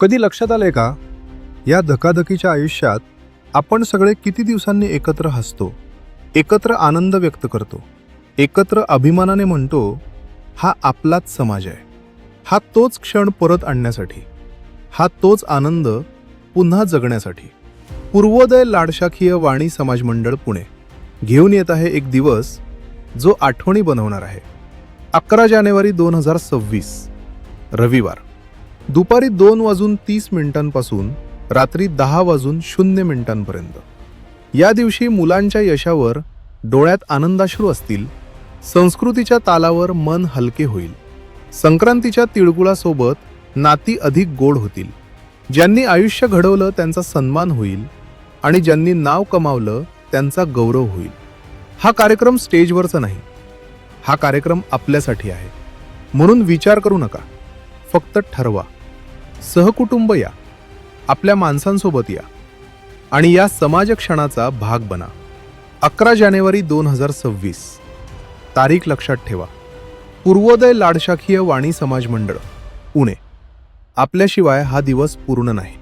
कधी लक्षात आले का? या धकाधकीच्या आयुष्यात आपण सगळे किती दिवसांनी एकत्र हसतो एकत्र आनंद व्यक्त करतो एकत्र अभिमानाने म्हणतो हा आपलाच समाज आहे. हा तोच क्षण परत आणण्यासाठी हा तोच आनंद पुन्हा जगण्यासाठी. पूर्वोदय लाडशाखीय वाणी समाज मंडळ पुणे घेऊन येत आहे एक दिवस जो आठवणी बनवणार आहे. अकरा जानेवारी दोन हजार सव्वीस रविवार. दुपारी दोन वाजून तीस मिनिटांपासून रात्री दहा वाजून शून्य मिनिटांपर्यंत. या दिवशी मुलांच्या यशावर डोळ्यात आनंदाश्रू असतील संस्कृतीच्या तालावर मन हलके होईल. संक्रांतीच्या तिळगुळासोबत नाती अधिक गोड होतील. ज्यांनी आयुष्य घडवलं त्यांचा सन्मान होईल आणि ज्यांनी नाव कमावलं त्यांचा गौरव होईल. हा कार्यक्रम स्टेजवरचा नाही हा कार्यक्रम आपल्यासाठी आहे. म्हणून विचार करू नका फक्त ठरवा. सहकुटुंब या. आपल्या माणसांसोबत या. आणि या समाज क्षणाचा भाग बना. अकरा जानेवारी दोन हजार सव्वीस. तारीख लक्षात ठेवा. पूर्वोदय लाडशाखीय वाणी समाज मंडळ पुणे. आपल्याशिवाय हा दिवस पूर्ण नाही.